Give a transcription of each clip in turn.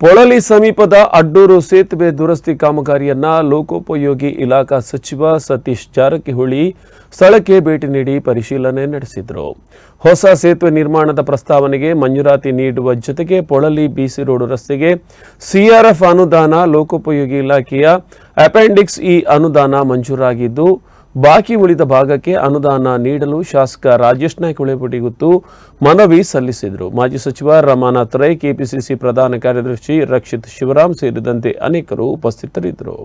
ಪೊಳಲಿ ಸಮೀಪದ ಅಡ್ಡೂರು ಸೇತುವೆ ದುರಸ್ತಿ ಕಾಮಗಾರಿಯನ್ನ ಲೋಕೋಪಯೋಗಿ ಇಲಾಖಾ ಸಚಿವ ಸತೀಶ್ ಜಾರಕಿಹೊಳಿ ಸ್ಥಳಕ್ಕೆ ಭೇಟಿ ನೀಡಿ ಪರಿಶೀಲನೆ ನಡೆಸಿದರು. ಹೊಸ ಸೇತುವೆ ನಿರ್ಮಾಣದ ಪ್ರಸ್ತಾವನೆಗೆ ಮಂಜೂರಾತಿ ನೀಡುವ ಜೊತೆಗೆ ಪೊಳಲಿ ಬಿಸಿ ರೋಡ್ ರಸ್ತೆಗೆ ಸಿಆರ್ಎಫ್ ಅನುದಾನ ಲೋಕೋಪಯೋಗಿ ಇಲಾಖೆಯ ಅಪೆಂಡಿಕ್ಸ್ ಇ ಅನುದಾನ ಮಂಜೂರಾಗಿದ್ದು ಬಾಕಿ ಉಳಿದ ಭಾಗಕ್ಕೆ ಅನುದಾನ ನೀಡಲು ಶಾಸಕ ರಾಜೇಶ್ ನಾಯ್ಕ ಹೊಳೆಪುಟಿಗುತ್ತು ಮನವಿ ಸಲ್ಲಿಸಿದರು. ಮಾಜಿ ಸಚಿವ ರಮಾನಾಥ್ ರೈ, ಕೆಪಿಸಿಸಿ ಪ್ರಧಾನ ಕಾರ್ಯದರ್ಶಿ ರಕ್ಷಿತ್ ಶಿವರಾಮ್ ಸೇರಿದಂತೆ ಅನೇಕರು ಉಪಸ್ಥಿತರಿದ್ದರು.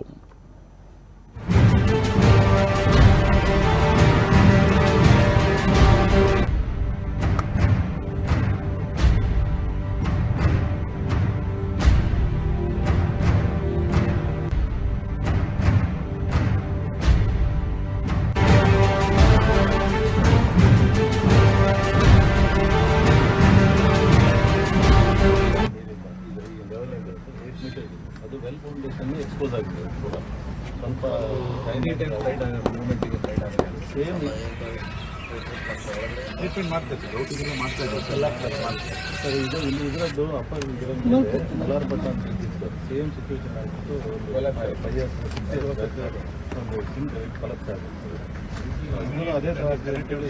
ವೆಲ್ ಫೌಂಡೇಶನ್ ಎಕ್ಸ್ಪೋಸ್ ಆಗಿದೆ ಕೂಡ. ಸ್ವಲ್ಪ ಮೂಮೆಂಟಿಗೆ ಸೈಡ್ ಆಗಿದೆ ಸೇಮ್ ಟ್ರೀಟ್ಮೆಂಟ್ ಮಾಡ್ತಾ ಇದ್ದಾರೆ ಔಟಿಗೆಲ್ಲ ಮಾಡ್ತಾ ಇದ್ದಾರೆ ಎಲ್ಲ ಮಾಡ್ತಾರೆ ಸರ್ ಇದು ಇಲ್ಲಿ ಇದರದ್ದು ಅಪ್ಪರ್ ಮಲಾರ್ ಅಂತ ಇದ್ದಿತ್ತು. ಸೇಮ್ ಸಿಚುವೇಶನ್ ಆಗಿತ್ತು. ಒಂದು ಫೈವ್ ಇಯರ್ಸ್ ಒಂದು ಸಿಂಗ್ ಕಲೆಕ್ಟ್ ಆಗುತ್ತೆ ಇನ್ನೂ ಅದೇ ಥರ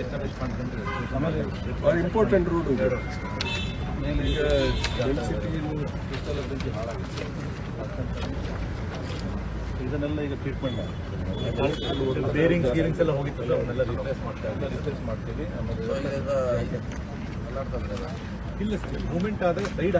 ಎಸ್ಟಾಬ್ಲಿಷ್ ಮಾಡ್ಕೊಂಡ್ರೆ ಆಮೇಲೆ ಇಂಪಾರ್ಟೆಂಟ್ ರೂಟ್ ಇದೆ. ಮೇಲೆ ಈಗ ಬೆಂಕಿ ಹಾಳಾಗುತ್ತೆ. ಇದನ್ನೆಲ್ಲ ಈಗ ಟ್ರೀಟ್ಮೆಂಟ್ ಬೇರಿಂಗ್ಸ್ ಗೀರಿಂಗ್ಸ್ ಎಲ್ಲ ಹೋಗಿತ್ತಲ್ಲ ಅವನ್ನೆಲ್ಲ ರಿಪ್ಲೇಸ್ ಮಾಡ್ತಾ ಇದ್ದೀವಿ ರಿಪ್ಲೇಸ್ ಮಾಡ್ತೀವಿ. ಇಲ್ಲ ಸರ್ ಮೂಮೆಂಟ್ ಆದ್ರೆ ಸೈಡ್